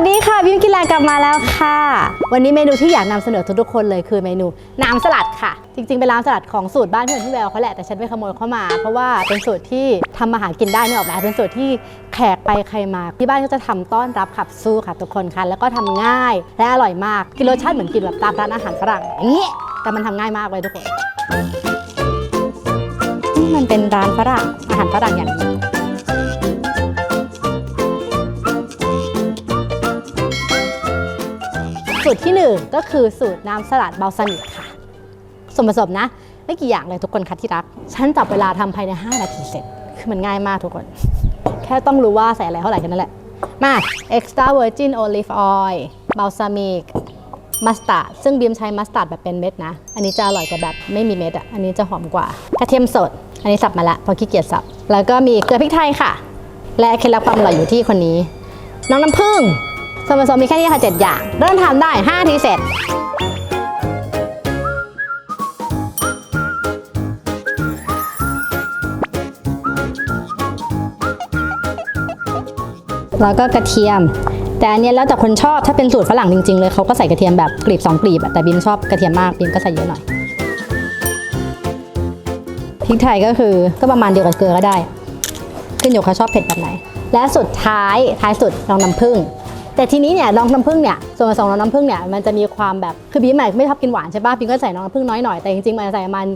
สดีค่ะบิวกินแลนกลับมาแล้วค่ะ วันนี้เมนูที่อยากนำเสนอทุกๆคนเลยคือเมนูน้ำสลัดค่ะ จริง ๆ เป็นน้ำสลัดของสูตรบ้านเพื่อนพี่แววเขาแหละแต่ฉันไปขโมยเข้ามา เพราะว่าเป็นสูตรที่ทำอาหารกินได้ไม่ออกนะเป็นสูตรที่แขกไปใครมาที่บ้านก็จะทำต้อนรับขับสู้ค่ะทุกคนค่ะ แล้วก็ทำง่ายและอร่อยมากกินรสชาติเหมือนกินแบบตามร้านอาหารฝรั่งอย่างนี้แต่มันทำง่ายมากเลยทุกคนนี่มันเป็นร้านฝรั่งอาหารฝรั่งอย่างนี้ สูตรที่ 1 ก็คือสูตรน้ำสลัดเบลซามิกค่ะ ส่วนผสมนะ ไม่กี่อย่างเลยทุกคนคะที่รัก ฉันจับเวลาทำภายใน 5 นาทีเสร็จ คือมันง่ายมากทุกคน แค่ต้องรู้ว่าใส่อะไรเท่าไหร่แค่นั้นแหละ มา extra virgin olive oil balsamic มัสตาร์ดซึ่งบีมใช้มัสตาร์ดแบบเป็นเม็ดนะ อันนี้จะอร่อยกว่าแบบไม่มีเม็ดอะ อันนี้จะหอมกว่า กระเทียมสด อันนี้สับมาละพราะขี้เกียจสับ แล้วก็มีเกลือพริกไทยค่ะ และเคล็ดลับความอร่อยอยู่ที่คนนี้ น้องน้ำผึ้ง ส่วนผสมมีแค่นี้ค่ะ7อย่าง เริ่มทำได้ 5 ทีเสร็จแล้วก็กระเทียม แต่อันนี้แล้วแต่คนชอบถ้าเป็นสูตรฝรั่งจริงๆเลยเขาก็ใส่กระเทียมแบบกลีบ2กลีบแต่บิมชอบกระเทียมมากบิมก็ใส่เยอะหน่อยพริกไทยก็คือก็ประมาณเดียวกับเกลือก็ได้ ขึ้นอยู่เขาชอบเผ็ดแบบไหน และสุดท้ายท้ายสุดลองน้ำผึ้ง แต่ทีนี้เนี่ยลองน้ำผึ้งเนี่ยส่วนผสมของน้ำผึ้งเนี่ยมันจะมีความแบบคือบีมอไม่ชอบกินหวานใช่ป่ะบีมก็ใส่น้ำผึ้งน้อยหน่อยแต่จริงๆมันใส่มาณ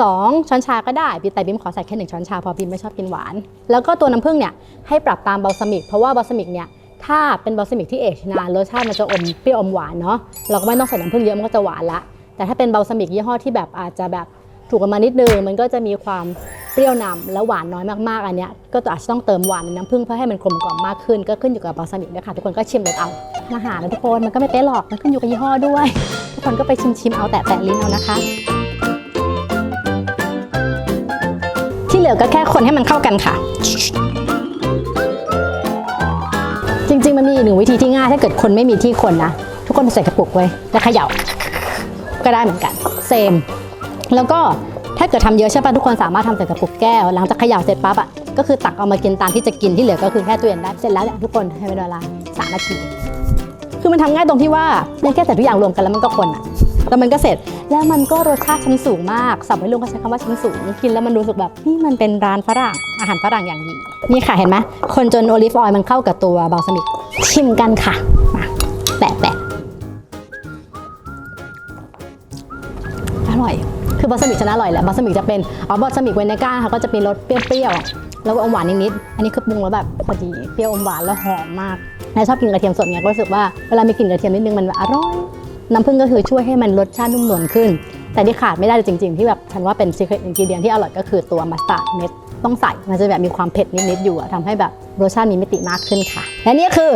สองช้อนชาก็ได้แต่บีมขอใส่แค่หนึ่งช้อนชาเพราะบีมไม่ชอบกินหวาน แล้วก็ตัวน้ำผึ้งเนี่ยให้ปรับตามบัลซามิกเพราะว่าบัลซามิกเนี่ยถ้าเป็นบัลซามิกที่เอชนานรสชาติมันจะอมเปรี้ยวอมหวานเนาะเราก็ไม่ต้องใส่น้ำผึ้งเยอะมันก็จะหวานละแต่ถ้าเป็นบัลซามิกยี่ห้อที่แบบอาจจะแบบ ถูกกันมานิดนึงมันก็จะมีความเปรี้ยวนำและหวานน้อยมากๆอันเนี้ยก็อาจจะต้องเติมหวานในน้ำผึ้งเพื่อให้มันกลมกล่อมมากขึ้น ก็ขึ้นอยู่กับบัลซามิกด้วยค่ะทุกคนก็ชิมรสเอาอาหารนะทุกคนมันก็ไม่เป๊ะหรอกมันขึ้นอยู่กับยี่ห้อด้วย ทุกคนก็ไปชิมๆเอาแตะๆลิ้นเอานะคะ ที่เหลือก็แค่คนให้มันเข้ากันค่ะ จริงๆมันมีอีกหนึ่งวิธีที่ง่ายถ้าเกิดคนไม่มีที่คนนะ ทุกคนไปใส่กระปุกไว้แล้วเขย่าก็ได้เหมือนกันเซม แล้วก็ถ้าเกิดทำเยอะใช่ปะทุกคนสามารถทำใส่กระปุกแก้ว หลังจากเขย่าเสร็จปั๊บอะก็คือตักเอามากินตามที่จะกินที่เหลือก็คือแค่ตู้เย็นได้เสร็จแล้วเนี่ยทุกคนให้เวลาสามนาทีคือมันทำง่ายตรงที่ว่าเนี่ยแค่ใส่ทุกอย่างรวมกันแล้วมันก็คนอะแล้วมันก็เสร็จแล้วมันก็รสชาติชั้นสูงมากสับไว้ลุงก็ใช้คำว่าชั้นสูงกินแล้วมันรู้สึกแบบนี่มันเป็นร้านฝรั่งอาหารฝรั่งอย่างดีนี่ค่ะเห็นไหมคนจนโอลิฟออยล์มันเข้ากับตัวบาลซามิกชิมกันค่ะ คือบาลซามิกชนะอร่อยแหละบาลซามิกจะเป็นอ๋อบาลซามิกเวนิก้าค่ะก็จะมีรสเปรี้ยวๆแล้วก็อมหวานนิดๆอันนี้คือปรุงแล้วแบบพอดีเปรี้ยวอมหวานแล้วหอมมากนายชอบกินกระเทียมสดไงก็รู้สึกว่าเวลามีกลิ่นกระเทียมนิดนึงมันแบบอร่อยน้ำผึ้งก็คือช่วยให้มันรสชาตินุ่มนวลขึ้น แต่ที่ขาดไม่ได้จริง ๆ ที่แบบฉันว่าเป็น secret ingredient ที่อร่อยก็คือตัวมัสตาร์ดเม็ดต้องใส่มันจะแบบมีความเผ็ดนิดๆอยู่อะทำให้แบบรสชาติมีมิติมากขึ้นค่ะ และนี่คือ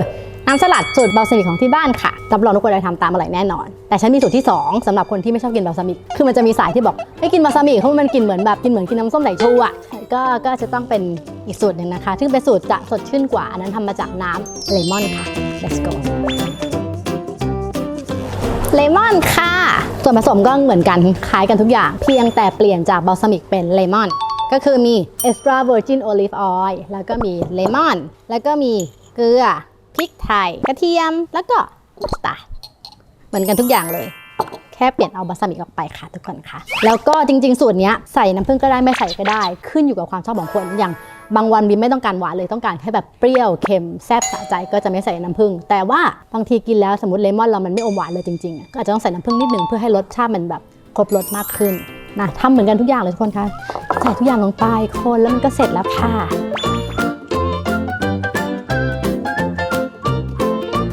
น้ำสลัดสูตรบาลซามิกของที่บ้านค่ะ รับรองทุกคนได้ทำตามอร่อยแน่นอน แต่ฉันมีสูตรที่ 2สำหรับคนที่ไม่ชอบกินบาลซามิก คือมันจะมีสายที่บอกให้กินบาลซามิกเพราะมันกินเหมือนแบบกินเหมือนกินน้ำส้มสายชูอะก็ก็จะต้องเป็นอีกสูตรหนึ่งนะคะซึ่งเป็นสูตรจะสดชื่นกว่าอันนั้นทำมาจากน้ำเลมอนค่ะ let's go เลมอนค่ะ ส่วนผสมก็เหมือนกันคล้ายกันทุกอย่าง เพียงแต่เปลี่ยนจากบัลซามิกเป็นเลมอนก็คือมี extra virgin olive oil แล้วก็มีเลมอน แล้วก็มีเกลือ พริกไทย กระเทียม แล้วก็สตาร์เหมือนกันทุกอย่างเลย แค่เปลี่ยนเอาบัลซามิกออกไปค่ะทุกคนค่ะ แล้วก็จริง ๆ สูตรนี้ใส่น้ำผึ้งก็ได้ไม่ใส่ก็ได้ ขึ้นอยู่กับความชอบของคนอย่างบางวันบิมไม่ต้องการหวานเลยต้องการแค่แบบเปรี้ยวเค็มแซ่บสะใจก็จะไม่ใส่น้ำผึ้งแต่ว่าบางทีกินแล้วสมมติเลมอนเรามันไม่อมหวานเลยจริงๆอะก็อาจจะต้องใส่น้ำผึ้งนิดนึงเพื่อให้รสชาติมันแบบครบรสมากขึ้นนะทำเหมือนกันทุกอย่างเลยทุกคนคะใส่ทุกอย่างลงไปคนแล้วมันก็เสร็จแล้วค่ะ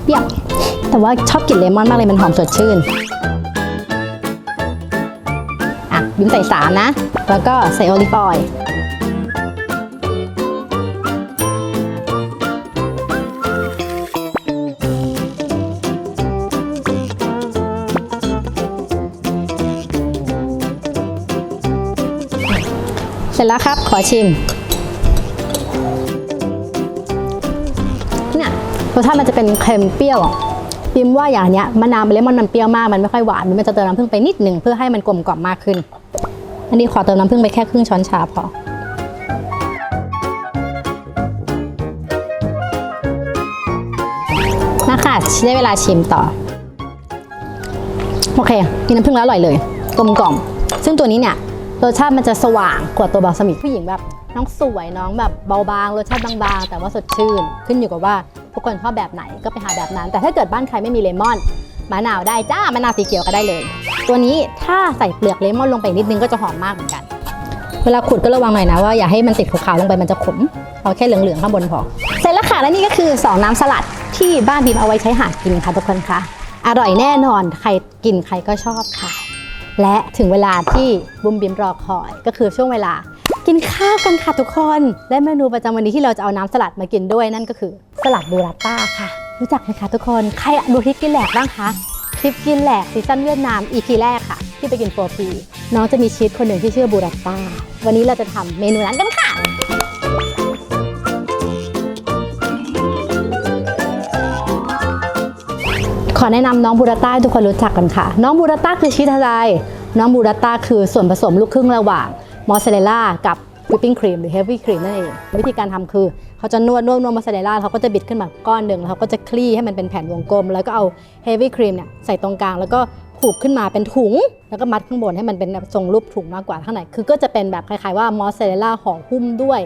เปรี้ยว แต่ว่าชอบกลิ่นเลมอนมากเลยมันหอมสดชื่น อะบิมใส่สามนะ แล้วก็ใส่โอลิฟออยล์เสร็จแล้วครับ ขอชิม รสชาติมันจะเป็นเค็มเปรี้ยวพิมว่าอย่างเนี้ยมะนาวเลมอนมันเปรี้ยวมากมันไม่ค่อยหวานมันจะเติมน้ำผึ้งไปนิดหนึ่งเพื่อให้มันกลมกล่อมมากขึ้น อันนี้ขอเติมน้ำผึ้งไปแค่ครึ่งช้อนชาพอมาค่ะได้เวลาชิมต่อ โอเคกินน้ำผึ้งแล้วอร่อยเลยกลมกล่อม ซึ่งตัวนี้เนี่ยรสชาติมันจะสว่างกว่าตัวบาสมิกผู้หญิงแบบน้องสวยน้องแบบเบาบางรสชาติบางๆ แต่ว่าสดชื่น ขึ้นอยู่กับว่า ทุกคนชอบแบบไหนก็ไปหาแบบนั้น แต่ถ้าเกิดบ้านใครไม่มีเลมอนมะนาวได้จ้ามะนาวสีเขียวก็ได้เลย ตัวนี้ถ้าใส่เปลือกเลมอนลงไปนิดนึงก็จะหอมมากเหมือนกัน เวลาขุดก็ระวังหน่อยนะว่าอย่าให้มันติดขาวๆลงไปมันจะขมเอาแค่เหลืองๆข้างบนพอเสร็จแล้วค่ะและนี่ก็คือ2น้ำสลัดที่บ้านบีมเอาไว้ใช้หากินค่ะทุกคนค่ะอร่อยแน่นอนใครกินใครก็ชอบค่ะ และถึงเวลาที่บุมบิมรอคอยก็คือช่วงเวลา กินข้าวกันค่ะทุกคน และเมนูประจำวันนี้ที่เราจะเอาน้ำสลัดมากินด้วยนั่นก็คือ สลัดบูราต้าค่ะ รู้จักไหมคะทุกคน ใครดูทริปกินแหลกบ้างคะทริปกินแหลกซีซั่นเวียดนาม EP แรกค่ะ ที่ไปกินโฟพีน้องจะมีชีสคนหนึ่งที่ชื่อบูราต้า วันนี้เราจะทำเมนูนั้นกันค่ะขอแนะนำน้องบูราต้าทุกคนรู้จักกันค่ะ น้องบูราต้าคือชีสอะไร น้องบูราต้าคือส่วนผสมลูกครึ่งระหว่าง มอสซาเรลล่ากับวิปปิ้งครีมหรือเฮฟวี่ครีมนั่นเอง วิธีการทำคือ เขาจะนวดนวดนวดมอสซาเรลล่าเขาก็จะบิดขึ้นมาก้อนหนึ่งแล้วเขาก็จะคลี่ให้มันเป็นแผ่นวงกลม แล้วก็เอาเฮฟวี่ครีมเนี่ยใส่ตรงกลางแล้วก็ผูกขึ้นมาเป็นถุง แล้วก็มัดข้างบนให้มันเป็นทรงรูปถุงมากกว่าข้างในคือก็จะเป็นแบบคล้ายๆว่ามอสซาเรลล่าห่อหุ้มด้วย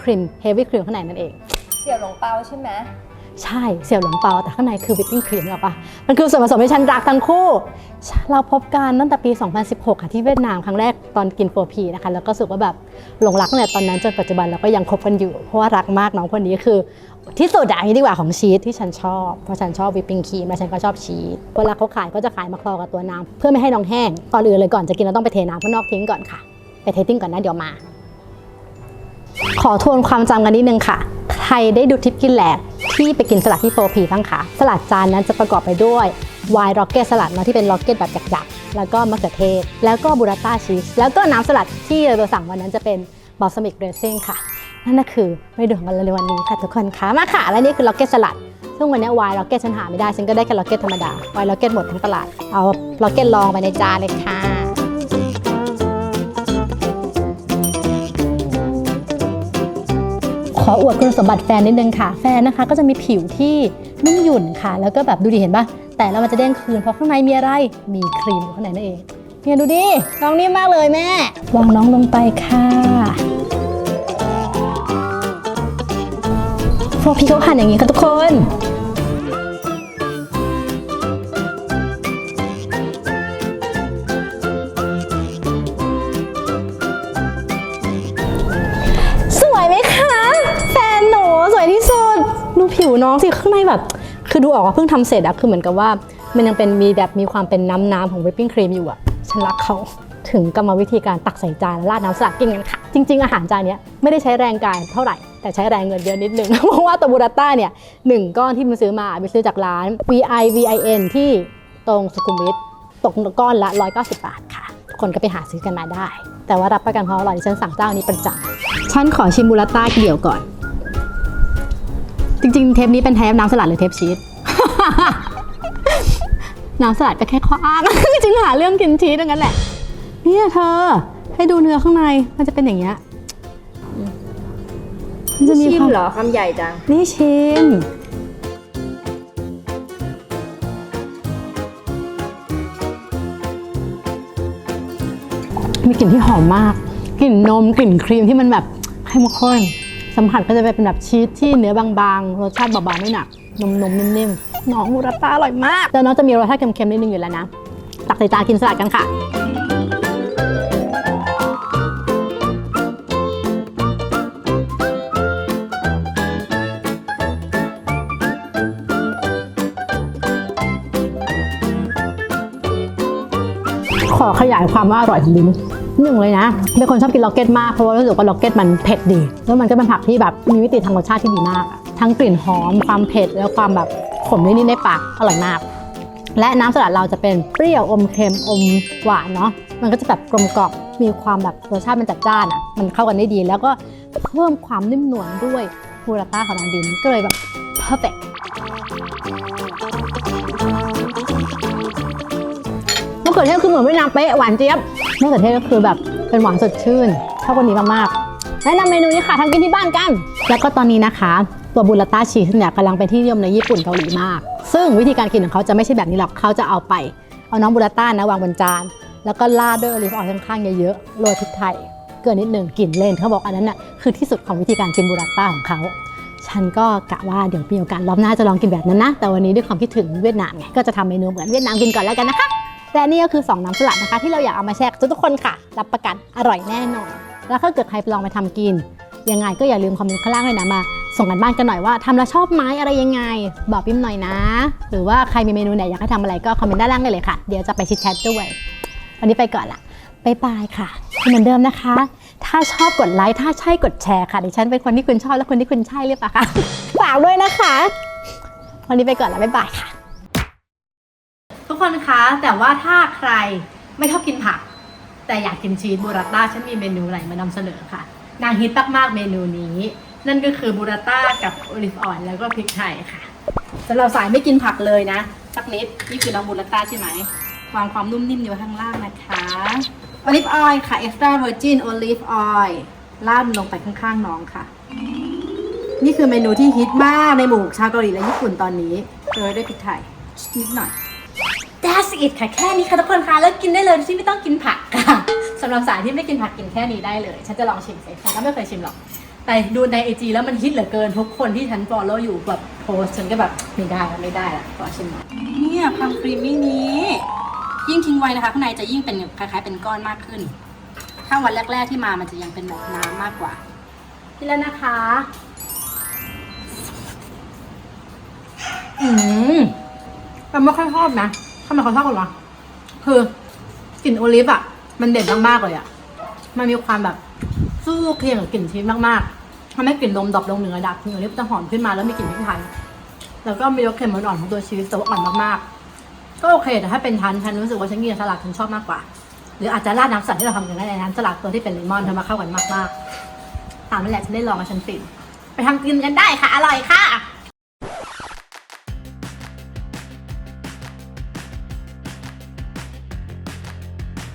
ครีมเฮฟวี่ครีมข้างในนั่นเอง เสี่ยวหลงเปาใช่ไหม ใช่เสี่ยวหลงเปาแต่ข้างในคือวิปปิ้งครีมหรอปะมันคือส่วนผสมที่ฉันรักทั้งคู่ เราพบกันตั้งแต่ปี 2016 ค่ะที่เวียดนามครั้งแรกตอนกิน 4P นะคะ แล้วก็รู้สึกว่าแบบหลงรักเนี่ยตอนนั้นจนปัจจุบันเราก็ยังคบกันอยู่ เพราะว่ารักมากน้องคนนี้คือ ที่สุดอะอย่างนี้ดีกว่าของชีสที่ฉันชอบ เพราะฉันชอบวิปปิ้งครีมและฉันก็ชอบชีสเวลาเขาขายก็จะขายมาคลอกับตัวน้ำเพื่อไม่ให้น้องแห้งก่อนอื่นเลยก่อนจะกินเราต้องไปเทน้ำข้างนอกทิ้งก่อนค่ะไปเททิ้งก่อนนะเดี๋ยวมา ขอทวนความจำกันนิดนึงค่ะ ใครได้ดูทริปกินแหลกที่ไปกินสลัดที่โฟพีบ้างคะสลัดจานนั้นจะประกอบไปด้วยไวน์ร็อกเก็ตสลัดเนาะที่เป็นร็อกเก็ตแบบหยักๆ แล้วก็มะเขือเทศ แล้วก็บูราต้าชีส แล้วก็น้ำสลัดที่เราสั่งวันนั้นจะเป็นบอลซามิกเดรสซิ่งค่ะ นั่นก็คือเมนูของเราในวันนี้ค่ะทุกคนค่ะมาค่ะ และนี่คือร็อกเก็ตสลัด ซึ่งวันนี้ไวน์ร็อกเก็ตฉันหาไม่ได้ ฉันก็ได้แค่ร็อกเก็ตธรรมดาไวน์ร็อกเก็ตหมดทั้งตลาด เอาร็อกเก็ตลองไปในจานเลยค่ะ ออวดคุณสมบัติแฟนนิดนึงค่ะ แฟนนะคะก็จะมีผิวที่นุ่มหยุ่นค่ะ แล้วก็แบบดูดิเห็นปะแต่แล้วมันจะเด้งคืนเพราะข้างในมีอะไร มีครีมอยู่ข้างในนั่นเอง เนี่ยดูดิ น้องนิ่มมากเลยแม่ วางน้องลงไปค่ะพวกพี่เขาหั่นอย่างนี้ค่ะทุกคน น้องสิข้างในแบบ คือดูออกว่าเพิ่งทำเสร็จอะคือเหมือนกับว่ามันยังเป็นมีแบบมีความเป็นน้ำน้ำๆของวิปปิ้งครีมอยู่อะฉันรักเขาถึงกรรมวิธีการตักใส่จานราดน้ำสลัดกินกันค่ะ จริง ๆ อาหารจานนี้ไม่ได้ใช้แรงกายเท่าไหร่ แต่ใช้แรงเงินเยอะนิดนึง เพราะว่าตัวบูราต้าเนี่ยหนึ่งก้อนที่มันซื้อมาไปซื้อจากร้าน VI VIN ที่ตรงสุขุมวิทตกก้อนละ 190 บาทค่ะทุกคนก็ไปหาซื้อกันมาได้ แต่ว่ารับประกันความอร่อยฉันสั่งเจ้านี้ประจำฉันขอชิมบูราต้าเดี่ยวก่อน จริงๆ เทปนี้เป็นเทปน้ำสลัดหรือเทปชีส น้ำสลัดก็แค่ข้ออ้าง จริงๆหาเรื่องกินชีสดังนั้นแหละ เนี่ยเธอ ให้ดูเนื้อข้างในมันจะเป็นอย่างเงี้ยมันจะมีชิคมวามเหรอคำใหญ่จัง นี่ชิม มีกลิ่นที่หอมมาก กลิ่นนม กลิ่นครีมที่มันแบบเข้มข้น สัมผัสก็จะเป็นแบบชีสที่เนื้อบางๆ รสชาติเบาๆไม่หนัก นมนมๆนิ่มๆ น้องมูราต้าอร่อยมากแล้วน้องจะมีรสชาติเค็มๆนิดนึงอยู่แล้วนะ ตักใส่จานกินสลัดกันค่ะขอขยายความว่าอร่อยของบิม หนึ่งเลยนะ เป็นคนชอบกินล็อกเก็ตมาก เพราะว่ารู้สึกว่าล็อกเก็ตมันเผ็ดดี แล้วมันก็เป็นผักที่แบบมีมิติทางรสชาติที่ดีมาก ทั้งกลิ่นหอม ความเผ็ด แล้วความแบบขมนิดๆในปาก อร่อยมาก และน้ำสลัดเราจะเป็นเปรี้ยวอมเค็มอมหวานเนาะ มันก็จะแบบกลมกล่อม มีความแบบรสชาติมันจัดจ้านอะมันเข้ากันได้ดี แล้วก็เพิ่มความนิ่มนวลด้วยบูราต้าของนางบิน ก็เลยแบบ perfect มะเขือเทศคือเหมือนเวียดนามเป๊ะหวานเจี๊ยบมะเขือเทศก็คือแบบเป็นหวานสดชื่นชอบคนนี้มากๆแนะนำเมนูนี้ค่ะทำกินที่บ้านกัน แล้วก็ตอนนี้นะคะ ตัวบูราต้าชีสเนี่ยกำลังเป็นที่นิยมในญี่ปุ่นเกาหลีมาก ซึ่งวิธีการกินของเขาจะไม่ใช่แบบนี้หรอกเขาจะเอาไป เอาน้องบูราต้านะวางบนจาน แล้วก็ราดด้วยโอลิฟออยล์ข้างๆเยอะๆโรยพริกไทยเกลือนิดหนึ่งกลิ่นเล่นเขาบอกอันนั้นน่ะคือที่สุดของวิธีการกินบูราต้าของเขาฉันก็กะว่าเดี๋ยวมีโอกาสรอบหน้าจะลองกินแบบนั้นนะ แต่วันนี้ด้วยความคิดถึงเวียดนามไงก็จะทำเมนูเหมือนเวียดนามกินก่อนแล้วกันนะคะ และนี่ก็คือ 2 น้ำสลัดนะคะ ที่เราอยากเอามาแชร์ทุกๆคนค่ะ รับประกันอร่อยแน่นอน แล้วถ้าเกิดใครลองไปทำกิน ยังไงก็อย่าลืมคอมเมนต์ข้างล่างเลยนะมา ส่งกันบ้านกันหน่อยว่าทำแล้วชอบไหมอะไรยังไง บอกพิมพ์หน่อยนะ หรือว่าใครมีเมนูไหนอยากให้ทำอะไรก็คอมเมนต์ด้านล่างได้เลยค่ะ เดี๋ยวจะไปชิดแชทด้วย วันนี้ไปก่อนละบายบายค่ะเหมือนเดิมนะคะ ถ้าชอบกดไลค์ ถ้าใช่กดแชร์ค่ะดิฉันเป็นคนที่คุณชอบและคนที่คุณใช่หรือเปล่าคะฝากด้วยนะคะ วันนี้ไปก่อนแล้วบายบายค่ะ คนคะแต่ว่าถ้าใครไม่ชอบกินผัก แต่อยากกินชีสบูราต้าฉันมีเมนูอะไรมานำเสนอค่ะนางฮิตมากๆเมนูนี้ นั่นก็คือบูราต้ากับโอลิฟออยล์แล้วก็พริกไทยค่ะสำหรับสายไม่กินผักเลยนะสักนิดนี่คือน้องบูราต้าใช่ไหมวางความนุ่มนิ่มอยู่ข้างล่างนะคะโอลิฟออยล์ค่ะ extra virgin olive oil ราดลงไปข้างๆน้องค่ะ นี่คือเมนูที่ฮิตมากในหมู่ชาวเกาหลีและญี่ปุ่นตอนนี้โรยด้วยพริกไทยนิดหน่อย That's it ค่ะแค่นี้ค่ะทุกคนคะแล้วกินได้เลยที่ไม่ต้องกินผักค่ะสำหรับสายที่ไม่กินผักกินแค่นี้ได้เลย ฉันจะลองชิมสิฉันก็ไม่เคยชิมหรอก แต่ดูในไอจีแล้วมันฮิตเหลือเกินทุกคนที่ฉัน follow อยู่แบบโพสฉันก็แบบไม่ได้ละไม่ได้ละขอชิมหน่อยเนี่ยความครีมมี่นี้ ยิ่งทิ้งไว้นะคะข้างในจะยิ่งเป็นคล้ายๆเป็นก้อนมากขึ้น ถ้าวันแรก ๆที่มามันจะยังเป็นแบบน้ำมากกว่านี่แล้วนะคะ อืมแต่ไม่ค่อยชอบนะ ทำไมเขาชอบกันวะคือกลิ่นโอลิฟอะมันเด่นมากๆเลยอะมันมีความแบบสู้เคียงกับกลิ่นชีสมากๆทำให้กลิ่นนมดรอปลงหนึ่งระดับกลิ่นโอลิฟจะหอมขึ้นมาแล้วมีกลิ่นพริกไทย แล้วก็มีรสเค็มอ่อนๆของตัวชีสแต่ว่าอ่อนมากๆ ก็โอเคแต่ถ้าเป็นฉันฉันรู้สึกว่าฉันกินสลัดฉันชอบมากกว่า หรืออาจจะราดน้ำสลัดที่เราทำกันได้ในน้ำสลัดตัวที่เป็นเลมอนทำมาเข้ากันมากๆตามนั่นแหละฉันได้ลองมาฉันติดไปทำกินกันได้ค่ะอร่อยค่ะ